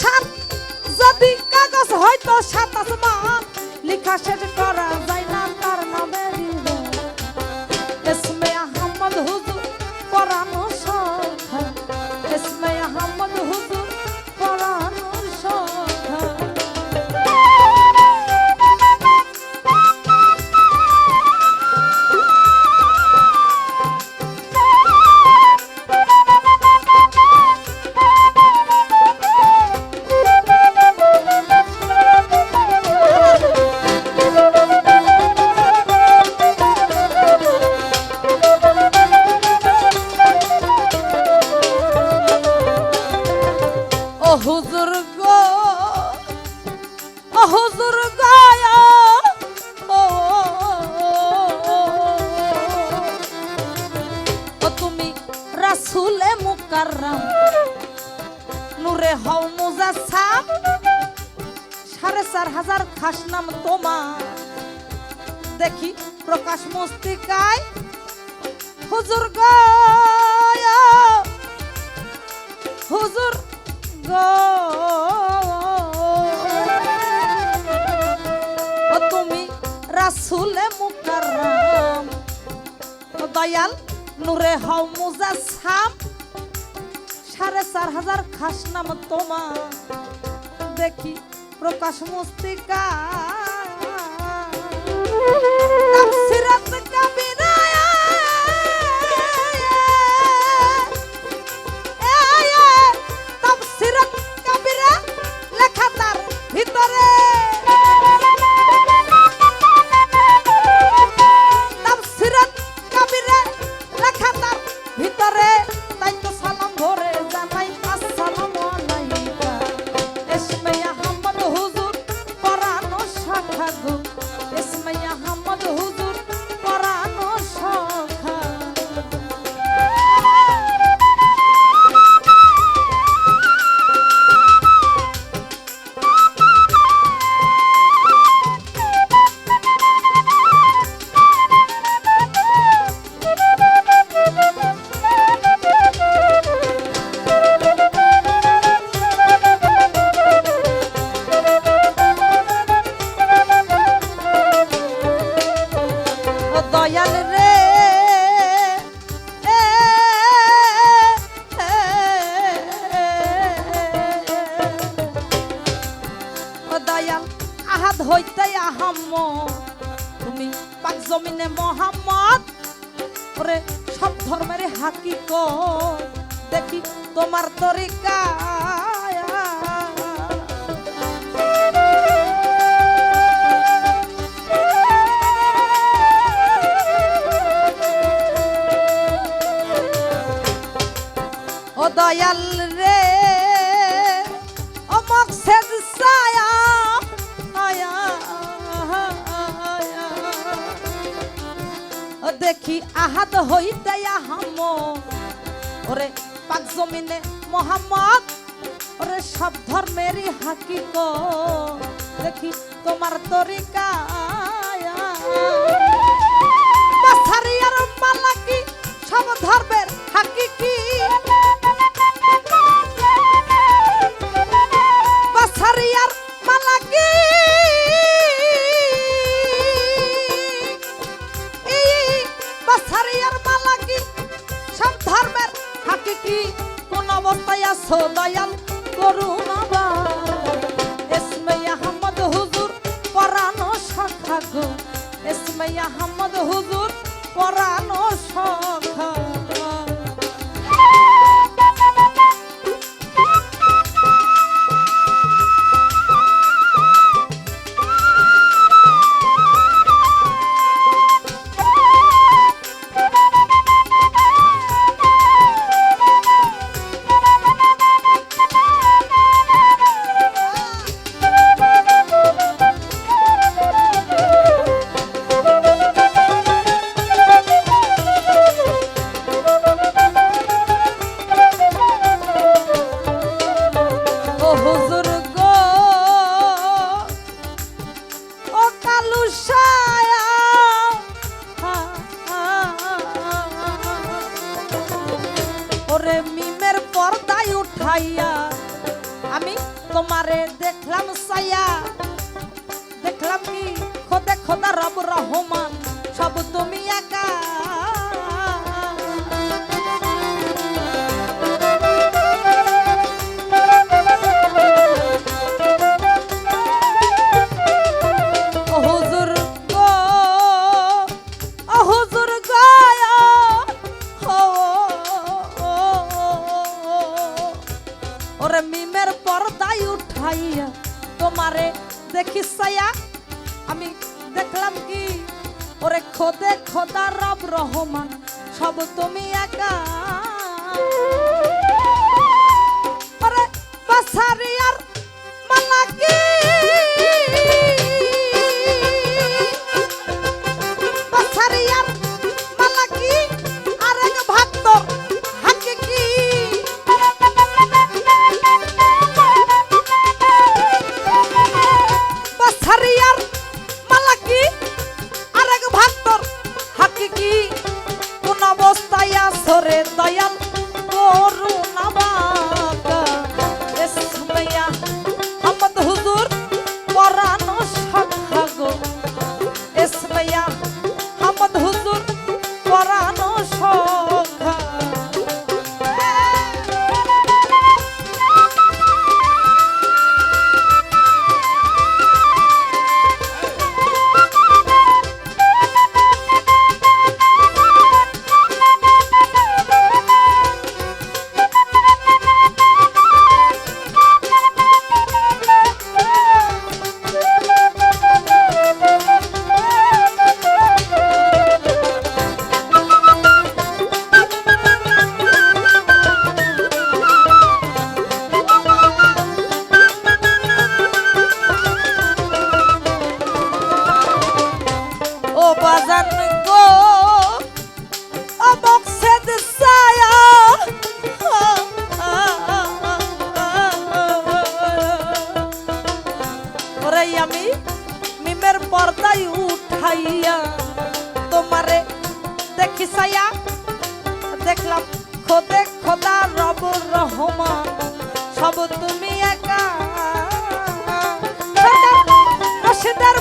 সাত। যদি কাগজ হয়তো সাত আসমান লিখা শেষ করা যায়। হুজুর গায়া। তুমি রাসূলে মুকাররম। নূরে হও মুজাসসাম। সাড়ে চার হাজার খাস নাম তোমার। দেখি প্রকাশ মস্তিকায় হুজুর গায়া। হুজুর গো রাসুলে মুকাররাম। দয়াল, নূরে হও মুজাসসাম। সাড়ে চার হাজার খাস নাম তোমার। দেখি প্রকাশ মুস্তিকা দয়াল, আহাদ হইতে আহাম্ম তুমি পাক জমিনে মোহাম্মদ, ওরে সব ধর্মের হাকিক দেখি তোমার তরিকা দয়াল দেখি আহাত হইতে আহাম। ওরে পাক জমিনে মোহাম্মদ, ওরে সব ধর্মেরই হাকিক দেখি তোমার তরিকা বাছারিয়ার মালাকি, সব ধর্মের হাকিকি কোন অবস্থায় আছো? দয়াল করুণা এসমে আহমদ হুজুর পরানো শাখা গো। এসমে ও মিমের উঠাইয়া আমি তোমারে দেখলাম সায়া। দেখলাম কি খোদে খোদা রব রহমান। ওরে খোদে খোদা রব রহমান সব তুমি একা। ওরে তোমারে আমি মিমের পর্দায় উঠাইয়া তোমারে দেখি সাইয়া দেখলাম, খোদে খোদা রব রহমান, সব তুমি একা। রশিদার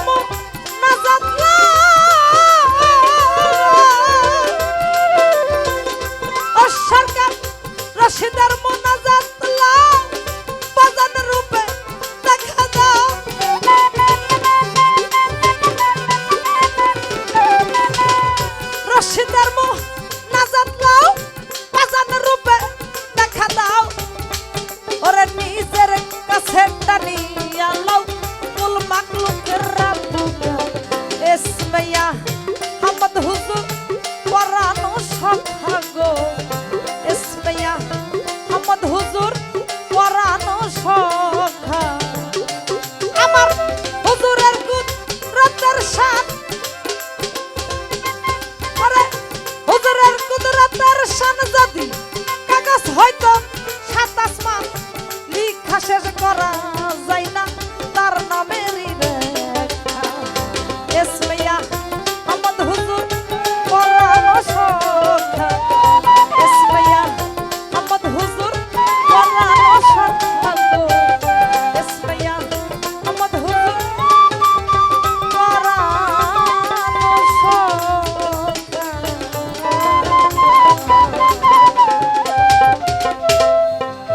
দর্শন যদি